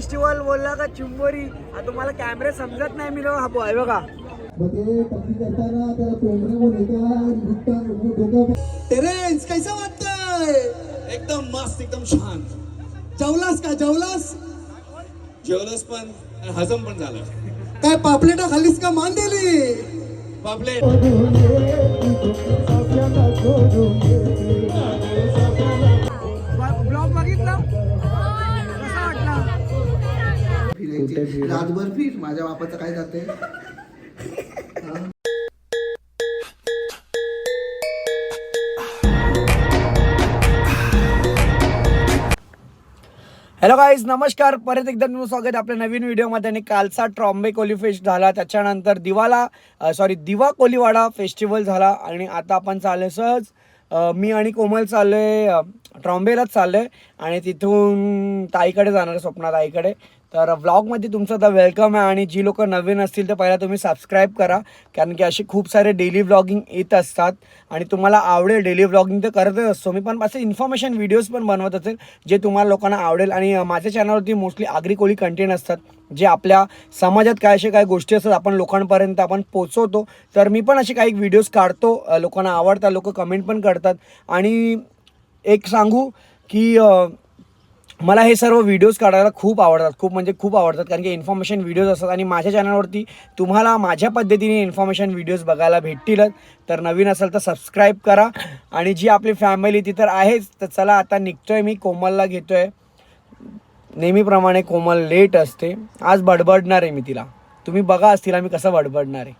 Festival बोलला का चिंबोरी? तुम्हाला कॅमेरे समजत नाही मी हा बो- हे बघा टेरेन्स कैसा वाटतंय? एकदम मस्त एकदम छान. जेवलास का? जेवलास? जेवलंच पण हजम पण झालं. काय पापलेटा खाल्लीस का? मान दिली बापले रातभर फिर माझ्या बापाचं काय जाते हॅलो गाईज नमस्कार. परत एकदा तुमचं स्वागत आहे आपल्या नवीन व्हिडिओमध्ये आणि कालचा ट्रॉम्बे कोली फेस्ट झाला. त्याच्यानंतर दिवाला सॉरी दिवा कोलीवाडा फेस्टिवल झाला आणि आता आपण चाललोय सहज मी आणि कोमल चाललोय अ, ट्रॉम्बेलाच चाललोय आणि तिथून ताईकडे जाणार आहे स्वप्ना ताईकडे तर व्लॉगमध्ये तुमचं आता वेलकम आहे आणि जी लोक नवीन असतील तर पहिला तुम्ही सबस्क्राईब करा. कारण की असे खूप सारे डेली व्लॉगिंग येत असतात. आणि तुम्हाला आवडेल डेली व्लॉगिंग तर करतच असतो. मी पण असे इन्फॉर्मेशन व्हिडिओज पण बनवत असेल जे तुम्हाला लोकांना आवडेल. आणि माझ्या चॅनलवरती मोस्टली आगरी कोळी कंटेंट असतात जे आपल्या समाजात काय असे काय गोष्टी असतात आपण लोकांपर्यंत आपण पोचवतो तर मी पण असे काही व्हिडिओज काढतो. लोकांना आवडतात लोक कमेंट पण करतात. आणि एक सांगू की मला हे सर्व व्हिडिओज काढायला खूप आवडतात. खूप म्हणजे खूप आवडतात. कारण की इन्फॉर्मेशन व्हिडिओज असतात आणि माझ्या चॅनलवरती तुम्हाला माझ्या पद्धतीने इन्फॉर्मेशन व्हिडिओज बघायला भेटतीलच. तर नवीन असेल तर सबस्क्राईब करा. आणि जी आपली फॅमिली ती तर आहेच तर चला आता निघतोय मी. कोमलला घेतोय. नेहमीप्रमाणे कोमल लेट असते. आज बडबडणार आहे मी तिला. तुम्ही बघा आज तिला मी कसं बडबडणार आहे.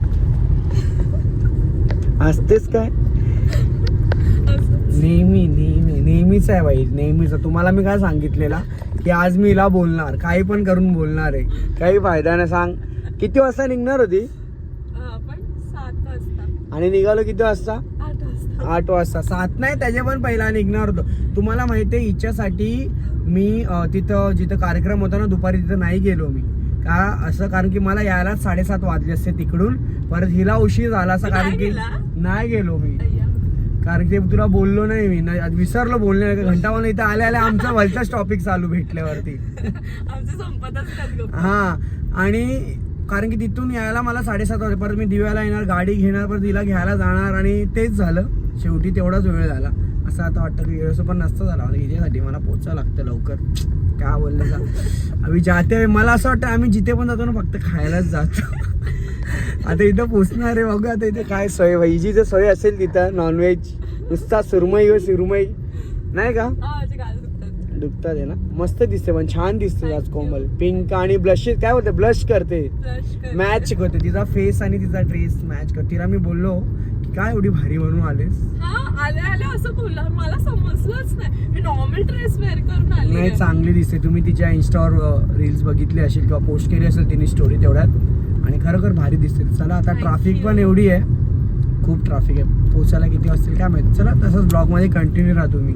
असतेच काय? नेहमी. नेहमीच आहे बाई नेहमीच. तुम्हाला मी काय सांगितलेला? की आज मी हिला बोलणार काही पण करून बोलणार आहे. काही फायदा नाही सांग. किती वाजता निघणार होती? आणि निघालो किती वाजता? आठ वाजता. सात नाही त्याच्या पण पहिला निघणार होतो. तुम्हाला माहिती आहे हिच्यासाठी मी तिथं जिथं कार्यक्रम होता ना दुपारी तिथं नाही गेलो मी. का असं कारण की मला यायला साडेसात वाजले असते तिकडून. परत हिला उशीर झाला असं कारण की? नाही गेलो मी. कारण की तुला बोललो नाही मी. नाही- विसरलो बोलणे घंटावाला इथं आल्या आल्या आमचा वलचाच टॉपिक चालू भेटल्यावरती. आमचं संपतच. हा. आणि कारण की तिथून यायला मला साडेसात वाजता परत मी दिव्याला येणार गाडी घेणार परत तिला घ्यायला जाणार आणि तेच झालं. शेवटी तेवढाच वेळ झाला. असं आता वाटतं की व्यवस्था पण नसतं झाला. हिच्यासाठी मला पोचावं लागतं लवकर. काय बोलले का आम्ही जाते मला असं वाटतं आम्ही जिथे पण जातो ना फक्त खायलाच जातो. आता इथं पोचणार आहे बघू आता इथे काय सोय हिची जर सोय असेल तिथं नॉनव्हेज नुसता सुरमई व सुरमई. नाही का? हा, दुखतात. आहे ना? मस्त दिसते पण छान दिसते आज कोमल. पिंक आणि ब्लश काय होते ब्लश करते. मॅच होते तिचा फेस आणि तिचा ड्रेस मॅच कर तिला मी बोललो की काय एवढी भारी बनवून आलेस? हा आले आले असं बोलला. मला समजलंच नाही. मी नॉर्मल ड्रेस वेअर करून आली नाही. चांगली दिसते. तुम्ही तिच्या इन्स्टावर रील्स बघितली असेल किंवा पोस्ट केली असेल तिने स्टोरी तेवढ्यात. आणि खरोखर भारी दिसते. चला आता ट्रॅफिक. पण एवढी आहे. खूप ट्रॅफिक आहे. पोचायला किती वाजतील काय माहिती. चला तसंच ब्लॉगमध्ये कंटिन्यू राहा तुम्ही.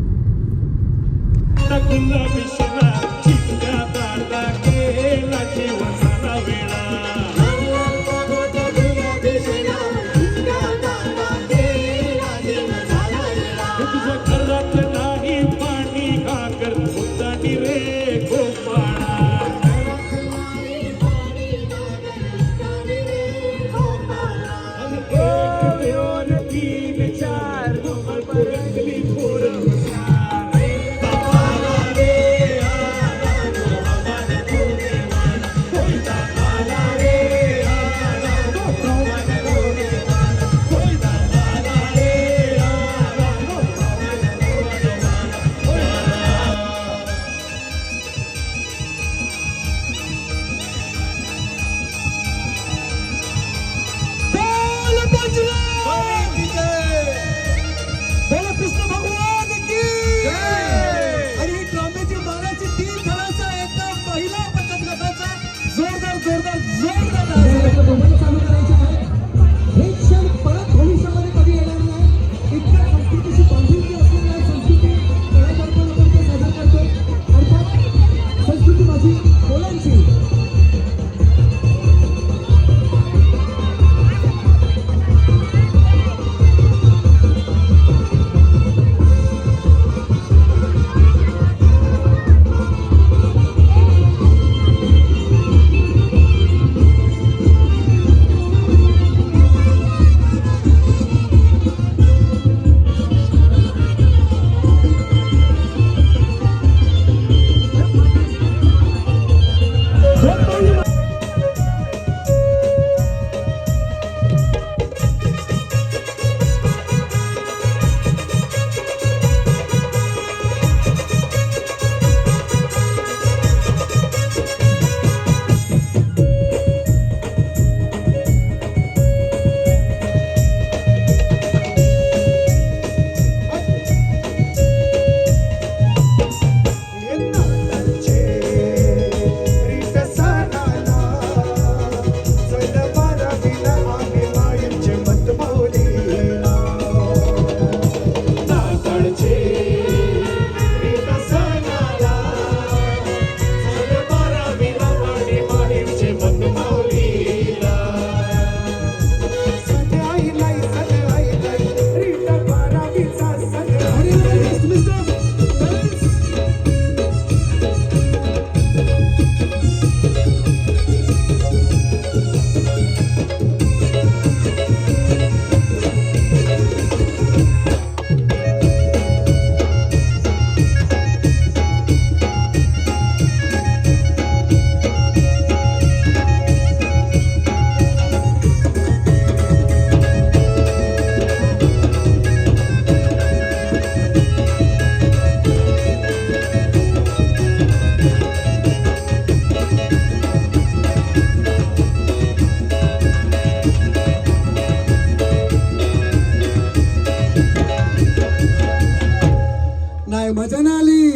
मजा ना आली.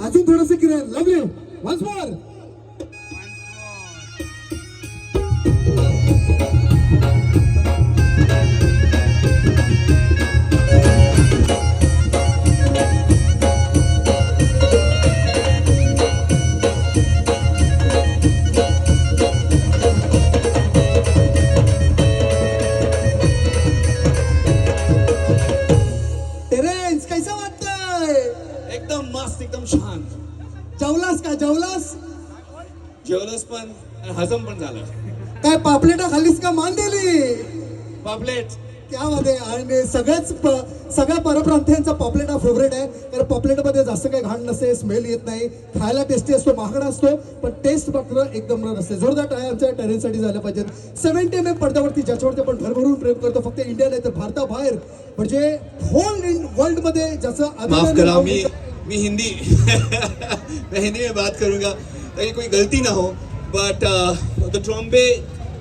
अजून थोडस किरण. लवली वन्स मोर पण आणि हजम पण झालं. काय पापलेटा खाल्लीस का मान दिली पापलेट. त्यामध्ये आणि सगळ्याच प- सगळ्या परप्रांतीयांचा पॉपलेट हा फेवरेट आहे. कारण पॉपलेटमध्ये जास्त काही घाण नसते स्मेल येत नाही. खायला टेस्टी असतो महागडा असतो. पण टेस्ट मात्र एकदम नसते जोरदार टाळ्या आमच्या टेरेनसाठी झाल्या पाहिजेत. सेव्हन्टी एम एम पडद्यावरती ज्याच्यावरती आपण भरभरून प्रेम करतो फक्त इंडिया नाही तर भारताबाहेर. म्हणजे होल इन वर्ल्डमध्ये ज्याचं माफ अभिनंदन करा मी मी हिंदी मैं हिंदी में बात करूंगा. ताकि कोई गलती ना हो. But the Trombay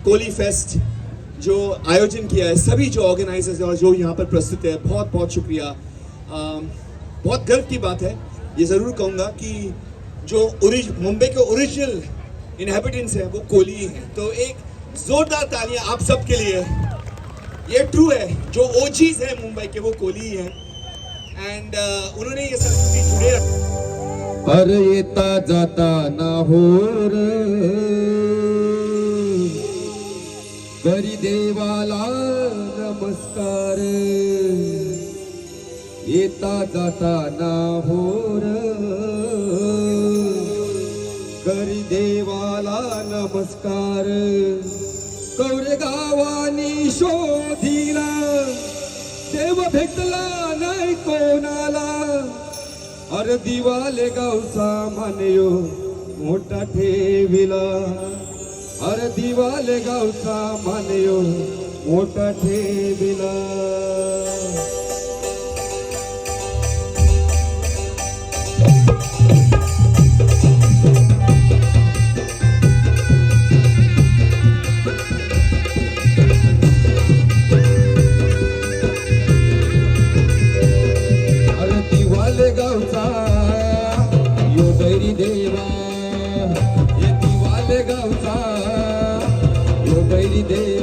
Koli fest जो आयोजन किया है सभी जो ऑर्गेनाइजर्स और जो यहाँ पर प्रस्तुत है बहुत बहुत शुक्रिया। Um, बहुत गर्व की बात है। ये ज़रूर कहूँगा कि जो मुंबई के ओरिजिनल इनहेबिटेंट्स हैं वो कोली ही तो एक ज़ोरदार तालियाँ आप सबके लिए। ये ट्रू है। जो ओजीज हैं मुंबई के वो कोली ही एंड उन्होंने ये संस्कृति जुड़े रखा। अरे येता जाता ना होर करी देवाला नमस्कार. येता जाता ना होर करी देवाला नमस्कार. कौर गावानी शोधिला. देव भेटला नाही कोणाला. अरे दिवाले गावचा मान्यो मोठा ठेविला. अरे दिवाले गावचा मान्यो मोठा ठेविला. गावचा यो हो, बैरी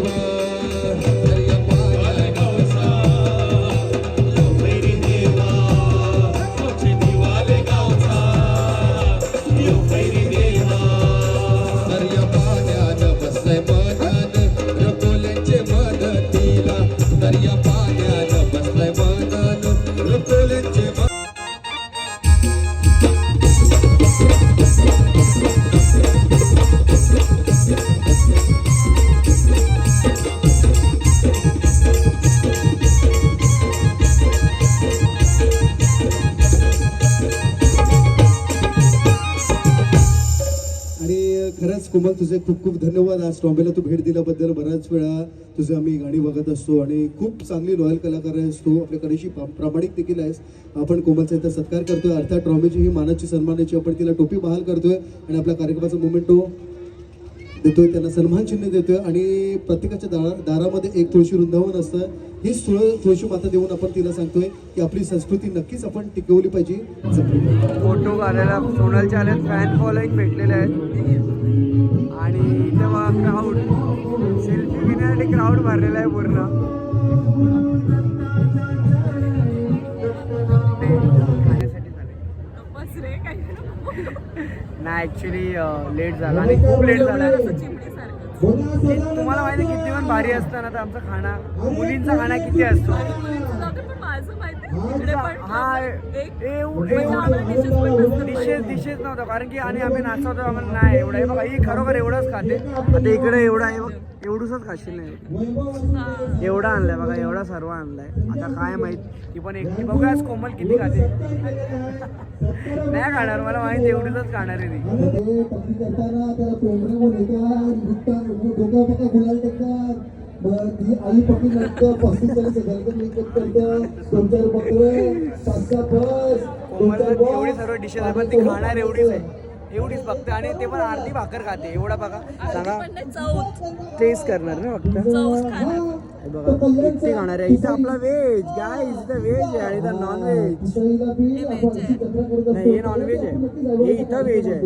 खरंच कोमल तुझे खूप खूप धन्यवाद. आज टॉम्बेला तू भेट दिल्याबद्दल बऱ्याच वेळा तुझे आम्ही गाणी बघत असतो आणि खूप चांगली लॉयल कलाकार आहेस तू. आपल्याकडेशी प्रा- प्रामाणिक देखील आहेस. आपण कोमलचा इथं सत्कार करतोय. अर्थात ट्रॉम्बेची ही मानाची सन्मानाची आपण तिला टोपी बहाल करतोय आणि आपल्या कार्यक्रमाचा मोमेंटो देतोय त्यांना सन्मान चिन्ह देतोय आणि प्रत्येकाच्या दारा दारामध्ये एक तुळशी वृंदावन असतं. ही तुळ तुळशी माता देऊन आपण तिला सांगतोय की आपली संस्कृती नक्कीच आपण टिकवली पाहिजे. पाहिजे. फोटो काढायला सोनलच्या आल्यात फॅन फॉलोईंग भेटलेले आहेत. आणि इथं बघा क्राऊड सेल्फी घेण्यासाठी क्राऊड भरलेला आहे पूर्ण. नाही ऍक्च्युली लेट झाला आणि खूप लेट झाला. तुम्हाला माहिती आहे किती पण भारी असतं ना तर आमचा खाना मुलींचा खाना किती असतो? पण माझं माहिती हा? म्हणजे. डिशेस नव्हतं. कारण की आणि आम्ही नाचवतो आम्हाला नाही एवढं. हे बघा ही खरोखर एवढंच खाते. आता इकडे एवढं आहे बघ एवढंच खाशील नाही. एवढा आणलाय बघा एवढा सर्व आणलाय. आता काय माहीत ती पण एकटी बघा आज कोमल किती खाते. नाही खाणार मला माहिती एवढीच खाणार आहे ती. ते आई पस्तीस चाळीस करतं दोन चार बकरे पाच सहा बस एवढी सर्व डिशेस आहे पण ती खाणार एवढीच आहे. एवढीच फक्त. आणि ते पण अर्धी भाकर खाते. एवढा बघा. सांगा. टेस्ट करणार ना फक्त? बघा एकटी खाणार आहे इथं आपला व्हेज गाय इथं व्हेज आहे आणि इथं नॉन व्हेज नाही हे नॉन व्हेज आहे हे इथं व्हेज आहे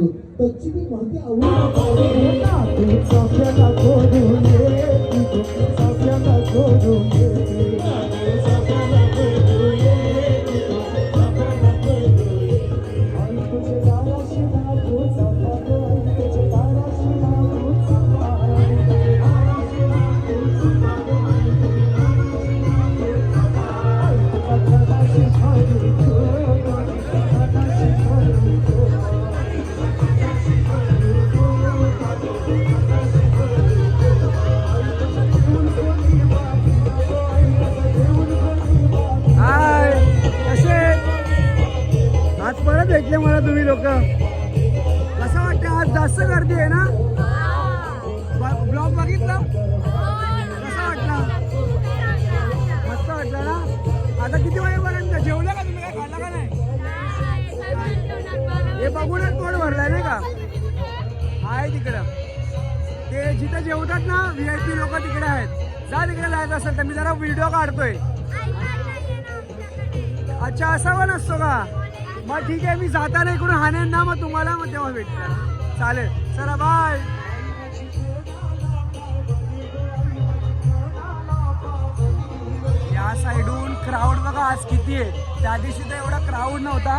आता किती वाजेपर्यंत जेवलं का तुम्ही? काय खाल्लं का नाही? हे बघूनच पोट भरलाय नाही का? आहे तिकडं. ते जिथे जेवतात ना व्ही आय पी लोक तिकडे आहेत. जा तिकडे जायचं असेल तर मी जरा व्हिडिओ काढतोय. अच्छा असा पण असतो का? मग ठीक आहे मी जाताना इकडून हाणेन ना मग तुम्हाला मग तेव्हा भेटणार. चालेल. चला बाय या साईडून क्राऊड बघा आज किती आहे. त्या दिवशी तर एवढा क्राऊड नव्हता.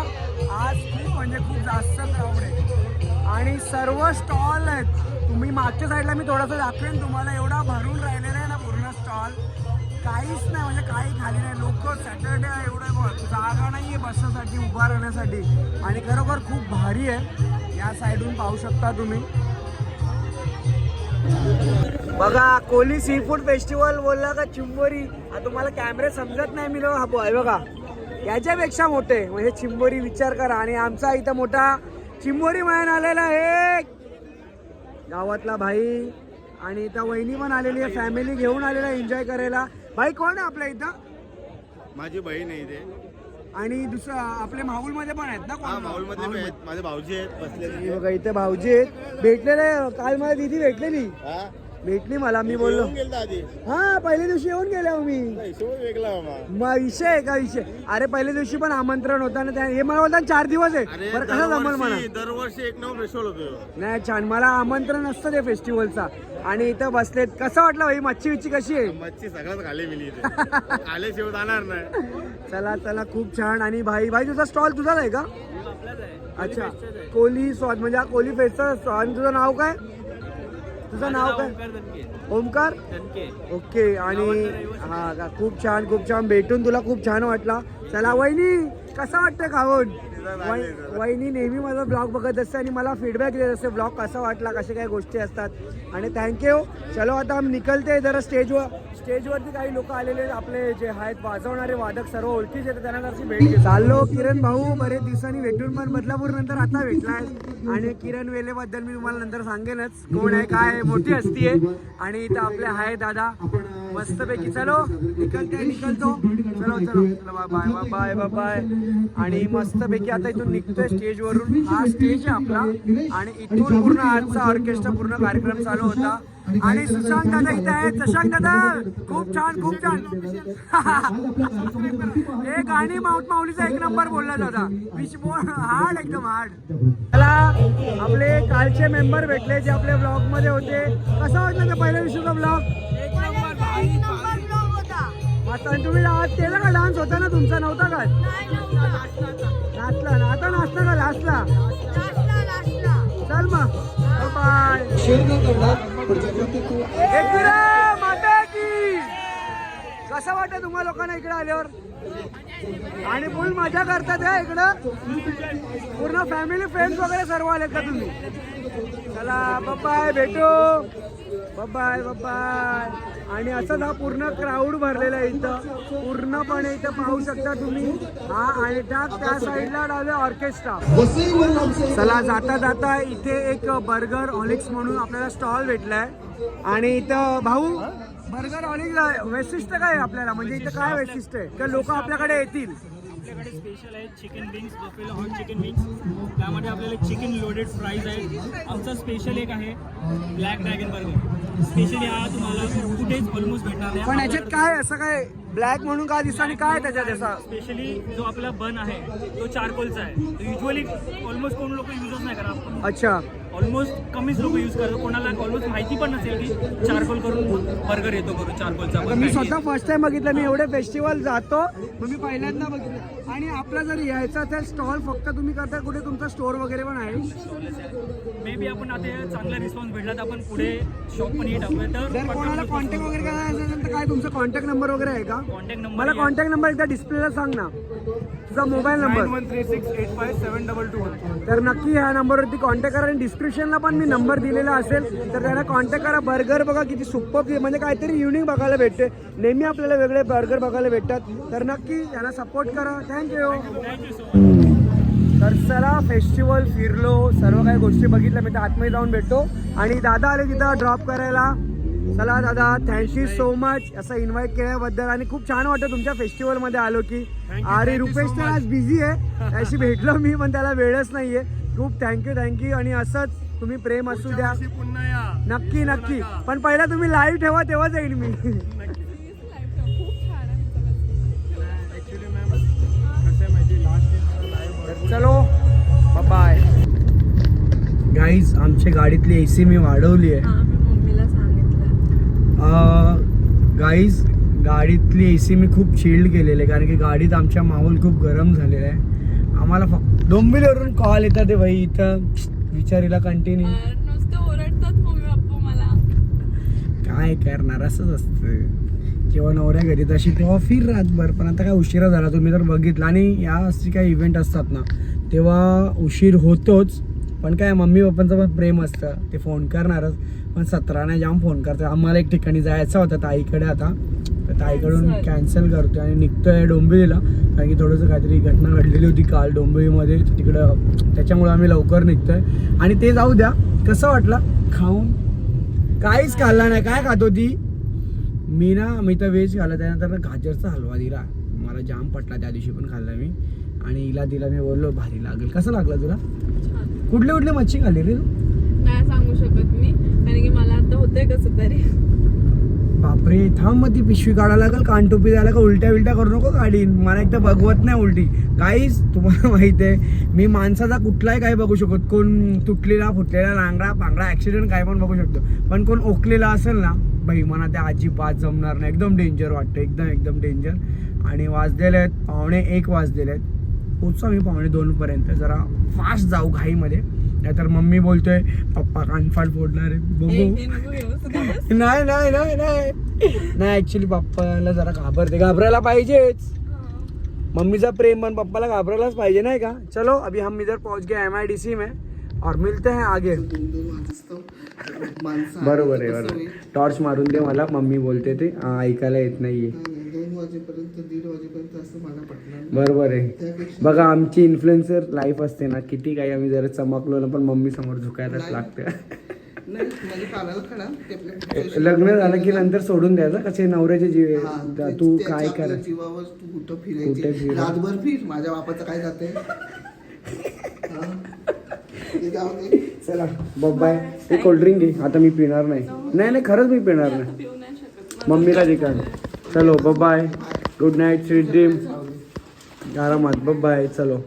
आज खूप म्हणजे खूप जास्त क्राऊड आहे. आणि सर्व स्टॉल आहेत. तुम्ही मागच्या साईडला मी थोडंसं दाखवेन तुम्हाला एवढा भरून राहिलेला आहे ना पूर्ण स्टॉल काहीच नाही म्हणजे काही खाली नाही. लोक सॅटर्डे एवढं जागा नाही आहे बसण्यासाठी उभा राहण्यासाठी. आणि खरोखर खूप भारी आहे. या साईडून पाहू शकता तुम्ही. बघा कोली सी फूड फेस्टिवल बोलला का चिंबोरी. तुम्हाला कॅमेरे समजत नाही मी बघा. याच्यापेक्षा मोठे म्हणजे चिंबोरी विचार करा. आणि आमचा इथं मोठा चिंबोरी मॅन आलेला आहे. गावातला भाई. आणि इथं वहिनी पण आलेली आहे फॅमिली घेऊन आलेला एन्जॉय करायला. भाई कोण आहे आपल्या इथं? माझी बहीण आहे इथे. आणि दुसरं आपले माहुलमध्ये पण आहेत ना पण आहेत. माझे भाऊजी आहेत बसलेले. बघा इथे भाऊजी आहेत. भेटलेले काल मला दिदी भेटलेली. भेटली मला मी बोललो. हा पहिल्या दिवशी येऊन गेले हो मी हिशोब वेगळा मामा. मग विषय आहे का विषय? अरे पहिल्या दिवशी पण आमंत्रण होतं ना त्या हे मला बोलतात चार दिवस आहे. अरे बरं कसं जमल म्हणा दरवर्षी एक नऊ फेस्टिवल होतो. नाही छान. मला आमंत्रण असतं ते फेस्टिवलचा आणि इथं बसलेत. कसं वाटलं भाई? मच्छी विच्छी कशी आहे? मच्छी सगळ्यात खाली मिली इथे. आल्याशिवाय जाणार नाही. चला चला खूप छान. आणि भाई भाई तुझा स्टॉल तुझाच आहे का? अच्छा. कोहली स्वाद म्हणजे हा कोहली फेस्टचा स्टॉल तुझं नाव काय? तुझं नाव काय? ओमकार ओके आणि हा का खूप छान खूप छान. भेटून तुला खूप छान वाटला. चला वहिनी. कसा वाटतं खाऊन? वहि- वहिनी नेहमी माझा ब्लॉग बघत असते आणि मला फीडबॅक देत असते ब्लॉग कसा वाटला? कशा काही गोष्टी असतात? आणि थँक्यू चलो आता हम निकलते जरा स्टेजवर स्टेजवरती काही लोक आलेले आपले जे आहेत वाजवणारे वादक सर्व ओळखीचे आहेत, त्यांना जराशी भेट चाललो किरण भाऊ बरेच दिवसांनी भेटून पण बदलापूर नंतर आता भेटलाय आणि किरण वेलेबद्दल मी तुम्हाला नंतर सांगेनच. कोण आहे काय आहे, मोठी हस्ती आहे. आणि इथं आपले आहे दादा. मस्तपैकी. चलो निकलते निकलतो. चलो चलो. चलो bye bye bye bye bye आणि मस्तपैकी आता इथून निघतोय स्टेजवरून. हा स्टेज आहे आपला. आणि इथून पूर्ण आजचा ऑर्केस्ट्रा पूर्ण कार्यक्रम चालू होता. आणि सुशांत दादा इथे आहेत. सुशांत दादा खूप छान खूप छान. हे गाणी माऊट माऊलीचा एक नंबर बोलला दादा. विश हार्ड एकदम हार्ड मला आपले कालचे मेंबर भेटले जे आपल्या ब्लॉगमध्ये होते. कसं वाटलं का पहिल्या दिवशीचा ब्लॉग आणि तुम्ही आज केला का डान्स होता ना तुमचा? नव्हता का? नाचला ना? आता नाचला का लास्टला? चल मग. बाय कसं वाटतं तुम्हाला लोकांना इकडे आल्यावर? आणि फुल मजा करतात का इकडं. पूर्ण फॅमिली फ्रेंड्स वगैरे सर्व आले का तुम्ही? चला बाय भेटू. बाय बाय आणि असंच हा पूर्ण क्राऊड भरलेला आहे इथं. पूर्णपणे इथं पाहू शकता तुम्ही. हा आणि त्या साईडला लावले ऑर्केस्ट्रा चला जाता जाता इथे एक बर्गर ऑलिक्स म्हणून आपल्याला स्टॉल भेटलाय. आणि इथं भाऊ बर्गर ऑलिक्स वैशिष्ट्य काय आपल्याला? म्हणजे इथं काय वैशिष्ट्य आहे? तर लोक आपल्याकडे येतील? आपल्याकडे स्पेशल आहे chicken wings buffalo hot chicken wings त्यामध्ये आपल्याला चिकन लोडेड फ्राईज आहे आमचा स्पेशल एक आहे ब्लॅक ड्रॅगन बर्गर स्पेशली हा तुम्हाला कुठेच ऑलमोस्ट भेटणार नाही. पण याच्यात काय असं काय ब्लॅक म्हणून काय दिसतं आणि काय त्याच्यात असं? स्पेशली जो आपला बन आहे तो चारकोलचा आहे. युजली ऑलमोस्ट कोण लोक युजच नाही करत. अच्छा. ऑलमोस्ट कमीच लोक यूज करतात. कोणाला ऑलमोस्ट माहिती पण नसेल की चारकोल करून बर्गर येतो करून चारकोलचा मी स्वतः फर्स्ट टाइम बघितलं. मी एवढे फेस्टिवल जातो मग मी पहिल्यांदा बघितलं. आणि आपला जर यायचा तर स्टॉल फक्त तुम्ही करता कुठे तुमचा स्टोर वगैरे पण आहे? मे बी आपण आता चांगला रिस्पॉन्स भेटला तर आपण पुढे शॉप पण हे टाकूया जर कोणाला तर कॉन्टॅक्ट वगैरे करायचं असेल तर काय तुमचा कॉन्टॅक्ट नंबर वगैरे आहे का? कॉन्टॅक्ट मला नंबर कॉन्टॅक्ट नंबर एकदा डिस्प्लेला सांग ना. तुझा mobile number? One three six eight five seven double two one तर नक्की ह्या नंबरवरती कॉन्टॅक्ट करा आणि डिस्क्रिप्शनला पण मी नंबर दिलेला असेल तर त्यांना कॉन्टॅक्ट करा. बर्गर बघा किती सुपर म्हणजे काहीतरी युनिक बघायला भेटते. नेहमी आपल्याला वेगळे बर्गर बघायला भेटतात. तर नक्की त्यांना सपोर्ट करा. थँक्यू तर चला फेस्टिवल फिरलो. सर्व काही गोष्टी बघितल्या. मी तर आतमध्ये जाऊन भेटतो. आणि दादा आले तिथं ड्रॉप करायला. चला दादा थँक्यू सो मच असं इन्व्हाइट केल्याबद्दल आणि खूप छान वाटतं तुमच्या फेस्टिवलमध्ये आलो की. अरे रुपेश तर आज बिझी आहे. त्याशी भेटलो मी पण त्याला वेळच नाहीये. खूप थँक्यू थँक्यू आणि असंच तुम्ही प्रेम असू द्या. पुन्हा या. नक्की नक्की. पण पहिला तुम्ही लाईव्ह ठेवा तेव्हाच येईल मी. खूप छान आहे ऍक्च्युली मॅम कसं आहे माहिती लास्ट चलो बाय गाईज आमच्या गाडीतली ए सी मी वाढवली आहे हा मी मम्मीला सांगितलं गाईज गाडीतली ए सी मी खूप चिल्ड केलेली आहे कारण की गाडीत आमच्या माहोल खूप गरम झालेला आहे. आम्हाला फक्त डोंबिवलीवरून कॉल येतात ते भाई इथं विचारीला कंटिन्यू काय करणार असंच असतं. जेव्हा नवऱ्या घरी तशी तेव्हा फिर रातभर. पण आता काय उशिरा झाला तुम्ही तर बघितलं. आणि या अशी काही इव्हेंट असतात ना तेव्हा उशीर होतोच. पण काय मम्मी पप्पांचं पण प्रेम असतं ते फोन करणारच. पण सतराने जाम फोन करतात. आम्हाला एक ठिकाणी जायचं होतं ताईकडे आता. तर ताईकडून. कॅन्सल करतोय आणि निघतोय डोंबिवलीला. कारण की थोडंसं काहीतरी घटना घडलेली होती काल डोंबिवलीमध्ये. तिकडं त्याच्यामुळे आम्ही लवकर निघतोय. आणि ते जाऊ द्या. कसं वाटलं? खाऊन? काहीच खाल्ला नाही. काय खातो ती? मी ना मी तर व्हेज खाल्ला. त्यानंतर गाजरचा हलवा दिला. मला जाम पटला. त्या दिवशी पण खाल्ला मी. आणि हिला दिला. मी बोललो भारी लागेल. कसं लागलं तुला? कुठले कुठले मच्छी खाल्ली रे तू? नाही सांगू शकत मी कारण की मला आता होतंय कसं तरी. बापरे थांब मग ती पिशवी काढायला लागेल कानटोपी द्यायला का उलट्या विलट्या करू नको गाडी. मला एकदा बघवत नाही उलटी. काहीच तुम्हाला माहीत आहे मी माणसाचा कुठलाही काही बघू शकतो. कोण तुटलेला फुटलेला लांगडा पांगडा ऍक्सिडेंट काय पण बघू शकतो. पण कोण ओकलेला असेल ना बाई मला त्या अजिबात जमणार नाही. एकदम डेंजर वाटतं. एकदम एकदम डेंजर आणि वाजलेले आहेत पावणे एक वाजलेले आहेत. पोचतो मी पावणे दोन पर्यंत जरा फास्ट जाऊ घाईमध्ये. नाहीतर मम्मी बोलतोय पप्पा कानफाट फोडणार बघू. हे. नाही नाही नाही नाही. नाही ऍक्च्युली पप्पाला जरा घाबरते. घाबरायला पाहिजेच. मम्मीचा प्रेम पण पप्पाला घाबरायलाच पाहिजे नाही का? चलो अभी हम इधर पहुंच गए एम आई डी सी में. और मिलते हैं आगे. बरोबर आहे बरोबर. टॉर्च मारून दे मला मम्मी बोलते ते. हा, ऐकायला येत नाहीये. वाजेपर्यंत दीड वाजेपर्यंत असं मला पटणार बरोबर आहे. बघा आमची इन्फ्लुएन्सर लाईफ असते ना किती काही आम्ही जरा चमकलो ना पण मम्मी समोर झुकायलाच लागतं. नाही म्हणजे कानाला खडा. ते आपल्या लग्न झालं की नंतर सोडून द्यायचं? कसे नवऱ्याचे जीव हा, आहे. ते- तू त्याच्या काय आपल्या कर जीवावर तू कुठं कुठे फिरायची फिर. रातभर फिर माझ्या बापाचं काय जाते चला बाय. ते कोल्ड्रिंक घे. आता मी पिणार नाही. नाही नाही खरंच मी पिणार नाही. पिऊ नाही शकत. मम्मीला दे का चलो bye good night sweet dream आरामात बाय चलो.